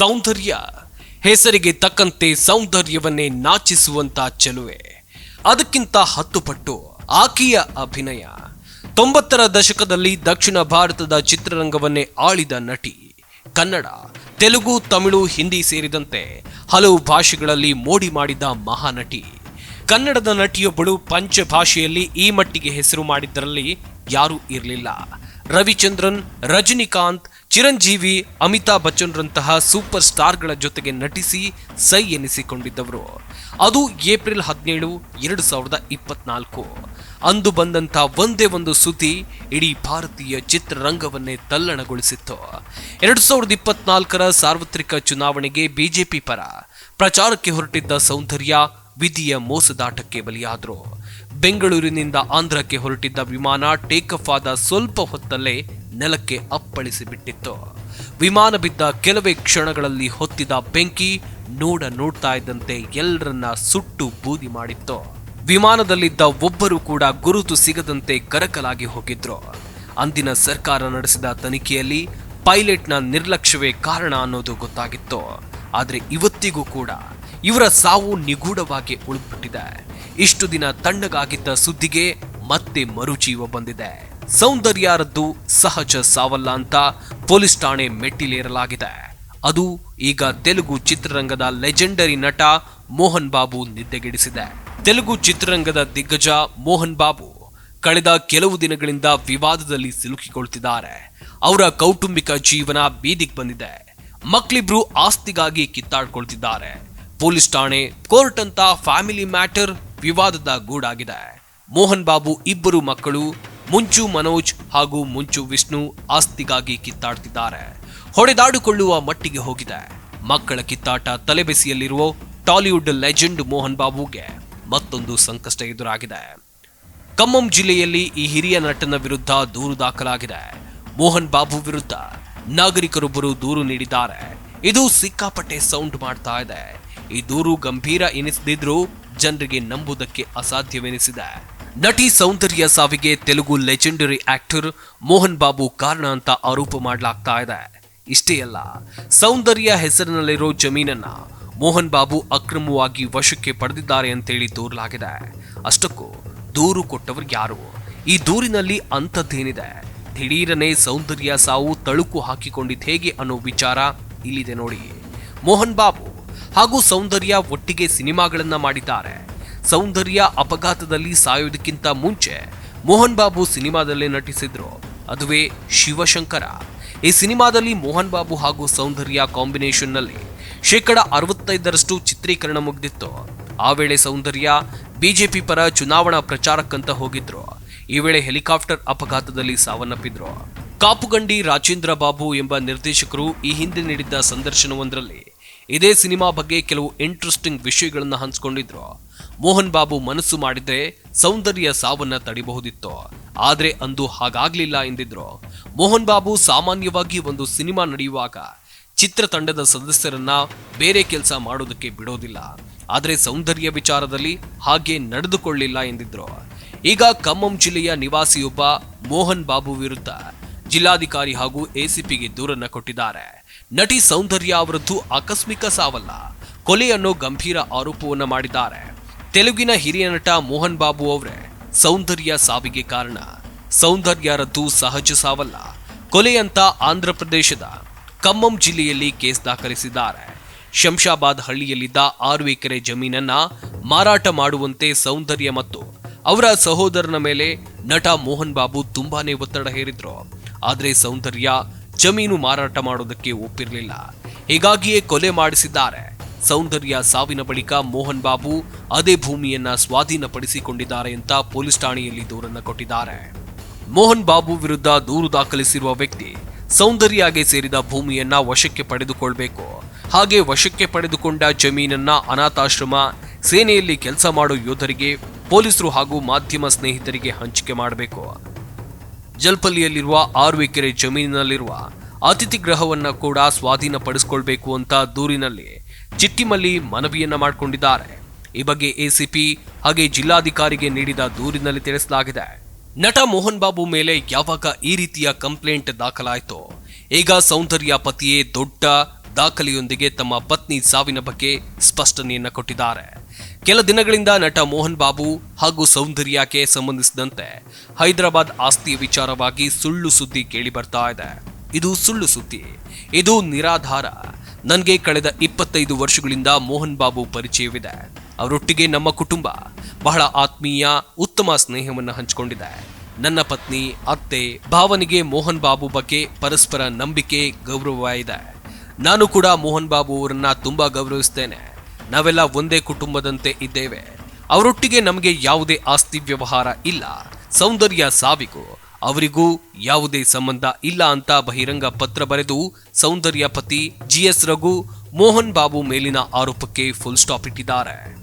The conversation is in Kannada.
ಸೌಂದರ್ಯ. ಹೆಸರಿಗೆ ತಕ್ಕಂತೆ ಸೌಂದರ್ಯವನ್ನೇ ನಾಚಿಸುವಂತ ಚೆಲುವೆ. ಅದಕ್ಕಿಂತ ಹತ್ತು ಪಟ್ಟು ಆಕೆಯ ಅಭಿನಯ. ತೊಂಬತ್ತರ ದಶಕದಲ್ಲಿ ದಕ್ಷಿಣ ಭಾರತದ ಚಿತ್ರರಂಗವನ್ನೇ ಆಳಿದ ನಟಿ. ಕನ್ನಡ, ತೆಲುಗು, ತಮಿಳು, ಹಿಂದಿ ಸೇರಿದಂತೆ ಹಲವು ಭಾಷೆಗಳಲ್ಲಿ ಮೋಡಿ ಮಾಡಿದ ಮಹಾನಟಿ. ಕನ್ನಡದ ನಟಿಯೊಬ್ಬಳು ಪಂಚಭಾಷೆಯಲ್ಲಿ ಈ ಮಟ್ಟಿಗೆ ಹೆಸರು ಮಾಡಿದ್ದರಲ್ಲಿ ಯಾರೂ ಇರಲಿಲ್ಲ. ರವಿಚಂದ್ರನ್, ರಜನಿಕಾಂತ್ ಚಿರಂಜೀವಿ ಅಮಿತಾಬ್ ಬಚ್ಚನ್ರಂತಹ ಸೂಪರ್ ಸ್ಟಾರ್ಗಳ ಜೊತೆಗೆ ನಟಿಸಿ ಸೈ ಎನಿಸಿಕೊಂಡಿದ್ದವರು. ಅದು ಏಪ್ರಿಲ್ ಹದಿನೇಳು, ಎರಡು ಸಾವಿರದ ಇಪ್ಪತ್ನಾಲ್ಕು. ಅಂದು ಬಂದಂಥ ಒಂದೇ ಒಂದು ಸುದ್ದಿ ಇಡೀ ಭಾರತೀಯ ಚಿತ್ರರಂಗವನ್ನೇ ತಲ್ಲಣಗೊಳಿಸಿತ್ತು. ಎರಡು ಸಾವಿರದ ಇಪ್ಪತ್ನಾಲ್ಕರ ಸಾರ್ವತ್ರಿಕ ಚುನಾವಣೆಗೆ ಬಿಜೆಪಿ ಪರ ಪ್ರಚಾರಕ್ಕೆ ಹೊರಟಿದ್ದ ಸೌಂದರ್ಯ ವಿಧಿಯ ಮೋಸದಾಟಕ್ಕೆ ಬಲಿಯಾದರು. ಬೆಂಗಳೂರಿನಿಂದ ಆಂಧ್ರಕ್ಕೆ ಹೊರಟಿದ್ದ ವಿಮಾನ ಟೇಕ್ ಆಫ್ ಆದ ಸ್ವಲ್ಪ ಹೊತ್ತಲ್ಲೇ ನೆಲಕ್ಕೆ ಅಪ್ಪಳಿಸಿಬಿಟ್ಟಿತ್ತು. ವಿಮಾನ ಬಿದ್ದ ಕೆಲವೇ ಕ್ಷಣಗಳಲ್ಲಿ ಹೊತ್ತಿದ ಬೆಂಕಿ ನೋಡ ನೋಡ್ತಾ ಇದ್ದಂತೆ ಎಲ್ಲರನ್ನ ಸುಟ್ಟು ಬೂದಿ ಮಾಡಿತ್ತು. ವಿಮಾನದಲ್ಲಿದ್ದ ಒಬ್ಬರು ಕೂಡ ಗುರುತು ಸಿಗದಂತೆ ಕರಕಲಾಗಿ ಹೋಗಿದ್ರು. ಅಂದಿನ ಸರ್ಕಾರ ನಡೆಸಿದ ತನಿಖೆಯಲ್ಲಿ ಪೈಲಟ್ನ ನಿರ್ಲಕ್ಷ್ಯವೇ ಕಾರಣ ಅನ್ನೋದು ಗೊತ್ತಾಗಿತ್ತು. ಆದ್ರೆ ಇವತ್ತಿಗೂ ಕೂಡ ಇವರ ಸಾವು ನಿಗೂಢವಾಗಿ ಉಳಿದ್ಬಿಟ್ಟಿದೆ. ಇಷ್ಟು ದಿನ ತಣ್ಣಗಾಗಿದ್ದ ಸುದ್ದಿಗೆ ಮತ್ತೆ ಮರುಜೀವ ಬಂದಿದೆ. ಸೌಂದರ್ಯಾರದ್ದು ಸಹಜ ಸಾವಲ್ಲ ಅಂತ ಪೊಲೀಸ್ ಠಾಣೆ ಮೆಟ್ಟಿಲೇರಲಾಗಿದೆ. ಅದು ಈಗ ತೆಲುಗು ಚಿತ್ರರಂಗದ ಲೆಜೆಂಡರಿ ನಟ ಮೋಹನ್ ಬಾಬು ನಿದ್ದೆಗೆಡಿಸಿದೆ. ತೆಲುಗು ಚಿತ್ರರಂಗದ ದಿಗ್ಗಜ ಮೋಹನ್ ಬಾಬು ಕಳೆದ ಕೆಲವು ದಿನಗಳಿಂದ ವಿವಾದದಲ್ಲಿ ಸಿಲುಕಿಕೊಳ್ತಿದ್ದಾರೆ. ಅವರ ಕೌಟುಂಬಿಕ ಜೀವನ ಬೀದಿಗೆ ಬಂದಿದೆ. ಮಕ್ಕಳಿಬ್ರು ಆಸ್ತಿಗಾಗಿ ಕಿತ್ತಾಡ್ಕೊಳ್ತಿದ್ದಾರೆ. ಪೊಲೀಸ್ ಠಾಣೆ ಕೋರ್ಟ್ ಅಂತ ಫ್ಯಾಮಿಲಿ ಮ್ಯಾಟರ್ ವಿವಾದದ ಗೂಡಾಗಿದೆ. ಮೋಹನ್ ಬಾಬು ಇಬ್ಬರು ಮಕ್ಕಳು ಮುಂಚು ಮನೋಜ್ ಹಾಗೂ ಮುಂಚು ವಿಷ್ಣು ಆಸ್ತಿಗಾಗಿ ಕಿತ್ತಾಡ್ತಿದ್ದಾರೆ. ಹೊಡೆದಾಡಿಕೊಳ್ಳುವ ಮಟ್ಟಿಗೆ ಹೋಗಿದೆ. ಮಕ್ಕಳ ಕಿತ್ತಾಟ ತಲೆಬೆಸಿಯಲ್ಲಿರುವ ಟಾಲಿವುಡ್ ಲೆಜೆಂಡ್ ಮೋಹನ್ ಬಾಬುಗೆ ಮತ್ತೊಂದು ಸಂಕಷ್ಟ ಎದುರಾಗಿದೆ. ಖಮ್ಮಂ ಜಿಲ್ಲೆಯಲ್ಲಿ ಈ ಹಿರಿಯ ನಟನ ವಿರುದ್ಧ ದೂರು ದಾಖಲಾಗಿದೆ. ಮೋಹನ್ ಬಾಬು ವಿರುದ್ಧ ನಾಗರಿಕರೊಬ್ಬರು ದೂರು ನೀಡಿದ್ದಾರೆ. ಇದು ಸಿಕ್ಕಾಪಟ್ಟೆ ಸೌಂಡ್ ಮಾಡ್ತಾ ಇದೆ. ಈ ದೂರು ಗಂಭೀರ ಎನಿಸದಿದ್ರೂ ಜನರಿಗೆ ನಂಬುವುದಕ್ಕೆ ಅಸಾಧ್ಯವೆನಿಸಿದೆ. ನಟಿ ಸೌಂದರ್ಯ ಸಾವಿಗೆ ತೆಲುಗು ಲೆಜೆಂಡರಿ ಆಕ್ಟರ್ ಮೋಹನ್ ಬಾಬು ಕಾರಣ ಅಂತ ಆರೋಪ ಮಾಡಲಾಗ್ತಾ ಇದೆ. ಇಷ್ಟೇ ಅಲ್ಲ, ಸೌಂದರ್ಯ ಹೆಸರಿನಲ್ಲಿರೋ ಜಮೀನನ್ನ ಮೋಹನ್ ಬಾಬು ಅಕ್ರಮವಾಗಿ ವಶಕ್ಕೆ ಪಡೆದಿದ್ದಾರೆ ಅಂತೇಳಿ ದೂರಲಾಗಿದೆ. ಅಷ್ಟಕ್ಕೂ ದೂರು ಕೊಟ್ಟವರು ಯಾರು? ಈ ದೂರಿನಲ್ಲಿ ಅಂಥದ್ದೇನಿದೆ? ದಿಢೀರನೆ ಸೌಂದರ್ಯ ಸಾವು ತಳುಕು ಹಾಕಿಕೊಂಡಿದ್ದು ಹೇಗೆ ಅನ್ನೋ ವಿಚಾರ ಇಲ್ಲಿದೆ ನೋಡಿ. ಮೋಹನ್ ಬಾಬು ಹಾಗೂ ಸೌಂದರ್ಯ ಒಟ್ಟಿಗೆ ಸಿನಿಮಾಗಳನ್ನ ಮಾಡಿದ್ದಾರೆ. ಸೌಂದರ್ಯ ಅಪಘಾತದಲ್ಲಿ ಸಾಯೋದಕ್ಕಿಂತ ಮುಂಚೆ ಮೋಹನ್ ಬಾಬು ಸಿನಿಮಾದಲ್ಲೇ ನಟಿಸಿದ್ರು. ಅದುವೇ ಶಿವಶಂಕರ. ಈ ಸಿನಿಮಾದಲ್ಲಿ ಮೋಹನ್ ಬಾಬು ಹಾಗೂ ಸೌಂದರ್ಯ ಕಾಂಬಿನೇಷನ್ನಲ್ಲಿ ಶೇಕಡ ಅರವತ್ತೈದರಷ್ಟು ಚಿತ್ರೀಕರಣ ಮುಗಿದಿತ್ತು. ಆ ವೇಳೆ ಸೌಂದರ್ಯ ಬಿಜೆಪಿ ಪರ ಚುನಾವಣಾ ಪ್ರಚಾರಕ್ಕಂತ ಹೋಗಿದ್ರು. ಈ ವೇಳೆ ಹೆಲಿಕಾಪ್ಟರ್ ಅಪಘಾತದಲ್ಲಿ ಸಾವನ್ನಪ್ಪಿದ್ರು. ಕಾಪುಗಂಡಿ ರಾಜೇಂದ್ರ ಬಾಬು ಎಂಬ ನಿರ್ದೇಶಕರು ಈ ಹಿಂದೆ ನೀಡಿದ್ದ ಸಂದರ್ಶನವೊಂದರಲ್ಲಿ ಇದೇ ಸಿನಿಮಾ ಬಗ್ಗೆ ಕೆಲವು ಇಂಟ್ರೆಸ್ಟಿಂಗ್ ವಿಷಯಗಳನ್ನು ಹಂಚಿಕೊಂಡಿದ್ರು. ಮೋಹನ್ ಬಾಬು ಮನಸ್ಸು ಮಾಡಿದ್ರೆ ಸೌಂದರ್ಯ ಸಾವನ್ನ ತಡಿಬಹುದಿತ್ತು? ಆದ್ರೆ ಅಂದು ಹಾಗಾಗ್ಲಿಲ್ಲ ಎಂದಿದ್ರು. ಮೋಹನ್ ಬಾಬು ಸಾಮಾನ್ಯವಾಗಿ ಒಂದು ಸಿನಿಮಾ ನಡೆಯುವಾಗ ಚಿತ್ರತಂಡದ ಸದಸ್ಯರನ್ನ ಬೇರೆ ಕೆಲಸ ಮಾಡೋದಕ್ಕೆ ಬಿಡೋದಿಲ್ಲ. ಆದರೆ ಸೌಂದರ್ಯ ವಿಚಾರದಲ್ಲಿ ಹಾಗೆ ನಡೆದುಕೊಳ್ಳಿಲ್ಲ ಎಂದಿದ್ರು. ಈಗ ಖಮ್ಮಂ ಜಿಲ್ಲೆಯ ನಿವಾಸಿಯೊಬ್ಬ ಮೋಹನ್ ಬಾಬು ವಿರುದ್ಧ ಜಿಲ್ಲಾಧಿಕಾರಿ ಹಾಗೂ ಎಸಿಪಿಗೆ ದೂರನ್ನ ಕೊಟ್ಟಿದ್ದಾರೆ. ನಟಿ ಸೌಂದರ್ಯ ಅವರದ್ದು ಆಕಸ್ಮಿಕ ಸಾವಲ್ಲ. ಕೊಲೆ ಅನ್ನೋ ಗಂಭೀರ ಆರೋಪವನ್ನ ಮಾಡಿದ್ದಾರೆ. ತೆಲುಗಿನ ಹಿರಿಯ ನಟ ಮೋಹನ್ ಬಾಬು ಅವರೇ ಸೌಂದರ್ಯ ಸಾವಿಗೆ ಕಾರಣ. ಸೌಂದರ್ಯರದ್ದು ಸಹಜ ಸಾವಲ್ಲ. ಕೊಲೆಯಂತ ಆಂಧ್ರ ಪ್ರದೇಶದ ಖಮ್ಮಂ ಜಿಲ್ಲೆಯಲ್ಲಿ ಕೇಸ್ ದಾಖಲಿಸಿದ್ದಾರೆ. ಶಂಶಾಬಾದ್ ಹಳ್ಳಿಯಲ್ಲಿದ್ದ ಆರು ಎಕರೆ ಜಮೀನನ್ನ ಮಾರಾಟ ಮಾಡುವಂತೆ ಸೌಂದರ್ಯ ಮತ್ತು ಅವರ ಸಹೋದರನ ಮೇಲೆ ನಟ ಮೋಹನ್ ಬಾಬು ತುಂಬಾನೇ ಒತ್ತಡ ಹೇರಿದ್ರು. ಆದ್ರೆ ಸೌಂದರ್ಯ ಜಮೀನು ಮಾರಾಟ ಮಾಡೋದಕ್ಕೆ ಒಪ್ಪಿರಲಿಲ್ಲ. ಹೀಗಾಗಿಯೇ ಕೊಲೆ ಮಾಡಿಸಿದ್ದಾರೆ. ಸೌಂದರ್ಯ ಸಾವಿನ ಬಳಿಕ ಮೋಹನ್ ಬಾಬು ಅದೇ ಭೂಮಿಯನ್ನ ಸ್ವಾಧೀನಪಡಿಸಿಕೊಂಡಿದ್ದಾರೆ ಅಂತ ಪೊಲೀಸ್ ಠಾಣೆಯಲ್ಲಿ ದೂರನ್ನು ಕೊಟ್ಟಿದ್ದಾರೆ. ಮೋಹನ್ ಬಾಬು ವಿರುದ್ಧ ದೂರು ದಾಖಲಿಸಿರುವ ವ್ಯಕ್ತಿ ಸೌಂದರ್ಯಗೆ ಸೇರಿದ ಭೂಮಿಯನ್ನ ವಶಕ್ಕೆ ಪಡೆದುಕೊಳ್ಬೇಕು. ಹಾಗೆ ವಶಕ್ಕೆ ಪಡೆದುಕೊಂಡ ಜಮೀನನ್ನ ಅನಾಥಾಶ್ರಮ, ಸೇನೆಯಲ್ಲಿ ಕೆಲಸ ಮಾಡೋ ಯೋಧರಿಗೆ ಪೊಲೀಸರು ಹಾಗೂ ಮಾಧ್ಯಮ ಸ್ನೇಹಿತರಿಗೆ ಹಂಚಿಕೆ ಮಾಡಬೇಕು. ಜಲ್ಪಲ್ಲಿಯಲ್ಲಿರುವ ಆರು ಎಕರೆ ಜಮೀನಿನಲ್ಲಿರುವ ಅತಿಥಿ ಗೃಹವನ್ನ ಕೂಡ ಸ್ವಾಧೀನಪಡಿಸಿಕೊಳ್ಬೇಕು ಅಂತ ದೂರಿನಲ್ಲಿ ಚಿಟ್ಟಿಮಲ್ಲಿ ಮನವಿಯನ್ನ ಮಾಡಿಕೊಂಡಿದ್ದಾರೆ. ಈ ಬಗ್ಗೆ ಎಸಿಪಿ ಹಾಗೆ ಜಿಲ್ಲಾಧಿಕಾರಿಗೆ ನೀಡಿದ ದೂರಿನಲ್ಲಿ ತಿಳಿಸಲಾಗಿದೆ. ನಟ ಮೋಹನ್ ಬಾಬು ಮೇಲೆ ಯಾವಾಗ ಈ ರೀತಿಯ ಕಂಪ್ಲೇಂಟ್ ದಾಖಲಾಯಿತು, ಈಗ ಸೌಂದರ್ಯ ಪತಿಯೇ ದೊಡ್ಡ ದಾಖಲೆಯೊಂದಿಗೆ ತಮ್ಮ ಪತ್ನಿ ಸಾವಿನ ಬಗ್ಗೆ ಸ್ಪಷ್ಟನೆಯನ್ನ ಕೊಟ್ಟಿದ್ದಾರೆ. ಕೆಲ ದಿನಗಳಿಂದ ನಟ ಮೋಹನ್ ಬಾಬು ಹಾಗೂ ಸೌಂದರ್ಯಕ್ಕೆ ಸಂಬಂಧಿಸಿದಂತೆ ಹೈದರಾಬಾದ್ ಆಸ್ತಿಯ ವಿಚಾರವಾಗಿ ಸುಳ್ಳು ಸುದ್ದಿ ಕೇಳಿ ಬರ್ತಾ ಇದೆ. ಇದು ಸುಳ್ಳು ಸುದ್ದಿ. ಇದು ನಿರಾಧಾರ. ನನಗೆ ಕಳೆದ ಇಪ್ಪತ್ತೈದು ವರ್ಷಗಳಿಂದ ಮೋಹನ್ ಬಾಬು ಪರಿಚಯವಿದೆ. ಅವರೊಟ್ಟಿಗೆ ನಮ್ಮ ಕುಟುಂಬ ಬಹಳ ಆತ್ಮೀಯ, ಉತ್ತಮ ಸ್ನೇಹವನ್ನು ಹಂಚಿಕೊಂಡಿದೆ. ನನ್ನ ಪತ್ನಿ, ಅತ್ತೆ, ಭಾವನಿಗೆ ಮೋಹನ್ ಬಾಬು ಬಗ್ಗೆ ಪರಸ್ಪರ ನಂಬಿಕೆ, ಗೌರವ ಇದೆ. ನಾನು ಕೂಡ ಮೋಹನ್ ಬಾಬು ಅವರನ್ನ ತುಂಬಾ ಗೌರವಿಸ್ತೇನೆ. ನಾವೆಲ್ಲ ಒಂದೇ ಕುಟುಂಬದಂತೆ ಇದ್ದೇವೆ. ಅವರೊಟ್ಟಿಗೆ ನಮಗೆ ಯಾವುದೇ ಆಸ್ತಿ ವ್ಯವಹಾರ ಇಲ್ಲ. ಸೌಂದರ್ಯ ಸಾವಿಗೂ ಅವರಿಗೂ ಯಾವುದೇ ಸಂಬಂಧ ಇಲ್ಲ ಅಂತ ಬಹಿರಂಗ ಪತ್ರ ಬರೆದು ಸೌಂದರ್ಯ ಪತಿ ಜಿಎಸ್ ರಘು ಮೋಹನ್ ಬಾಬು ಮೇಲಿನ ಆರೋಪಕ್ಕೆ ಫುಲ್ ಸ್ಟಾಪ್ ಇಟ್ಟಿದ್ದಾರೆ.